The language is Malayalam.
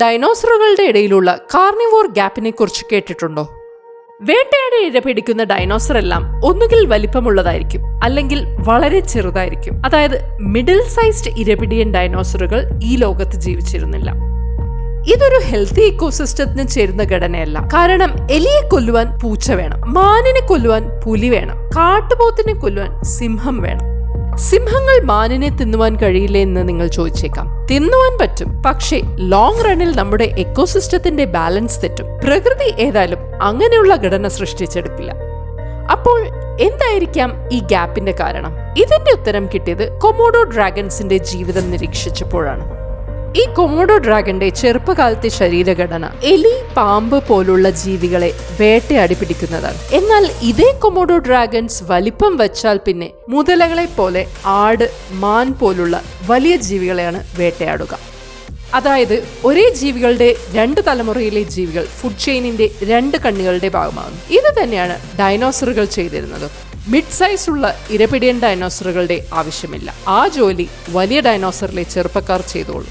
ഡൈനോസറുകളുടെ ഇടയിലുള്ള കാർണിവോർ ഗ്യാപ്പിനെ കുറിച്ച് കേട്ടിട്ടുണ്ടോ? വേട്ടയാടി ഇരപിടിക്കുന്ന ഡൈനോസർ എല്ലാം ഒന്നുകിൽ വലിപ്പമുള്ളതായിരിക്കും അല്ലെങ്കിൽ വളരെ ചെറുതായിരിക്കും. അതായത് മിഡിൽ സൈസ്ഡ് ഇരപിടിയൻ ഡൈനോസറുകൾ ഈ ലോകത്ത് ജീവിച്ചിരുന്നില്ല. ഇതൊരു ഹെൽത്തി ഇക്കോസിസ്റ്റത്തിന് ചേരുന്ന ഘടനയല്ല. കാരണം എലിയെ കൊല്ലുവാൻ പൂച്ച വേണം മാനിനെ കൊല്ലുവാൻ പുലി വേണം കാട്ടുപോത്തിനെ കൊല്ലുവാൻ സിംഹം വേണം. സിംഹങ്ങൾ മാനിനെ തിന്നുവാൻ കഴിയില്ല എന്ന് നിങ്ങൾ ചോദിച്ചേക്കാം. തിന്നുവാൻ പറ്റും. പക്ഷേ ലോങ് റണ്ണിൽ നമ്മുടെ എക്കോസിസ്റ്റത്തിന്റെ ബാലൻസ് തെറ്റും. പ്രകൃതി ഏതായാലും അങ്ങനെയുള്ള ഘടന സൃഷ്ടിച്ചെടുക്കില്ല അപ്പോൾ എന്തായിരിക്കാം ഈ ഗ്യാപ്പിന്റെ കാരണം? ഇതിന്റെ ഉത്തരം കിട്ടിയത് കൊമോഡോ ഡ്രാഗൺസിന്റെ ജീവിതം നിരീക്ഷിച്ചപ്പോഴാണ്. ഈ കൊമോഡോ ഡ്രാഗന്റെ ചെറുപ്പകാലത്തെ ശരീരഘടന എലി പാമ്പ് പോലുള്ള ജീവികളെ വേട്ടയാടി പിടിക്കുന്നതാണ് എന്നാൽ ഇതേ കൊമോഡോ ഡ്രാഗൺസ് വലിപ്പം വച്ചാൽ പിന്നെ മുതലകളെ പോലെ ആട് മാൻ പോലുള്ള വലിയ ജീവികളെയാണ് വേട്ടയാടുക. അതായത് ഒരേ ജീവികളുടെ രണ്ട് തലമുറയിലെ ജീവികൾ ഫുഡ് ചെയിനിന്റെ രണ്ട് കണ്ണുകളുടെ ഭാഗമാകുന്നു. ഇത് തന്നെയാണ് ഡൈനോസറുകൾ ചെയ്തിരുന്നത്. മിഡ് സൈസ് ഉള്ള ഇരപിടിയൻ ഡൈനോസറുകളുടെ ആവശ്യമില്ല. ആ ജോലി വലിയ ഡൈനോസറിലെ ചെറുപ്പക്കാർ ചെയ്തോളൂ.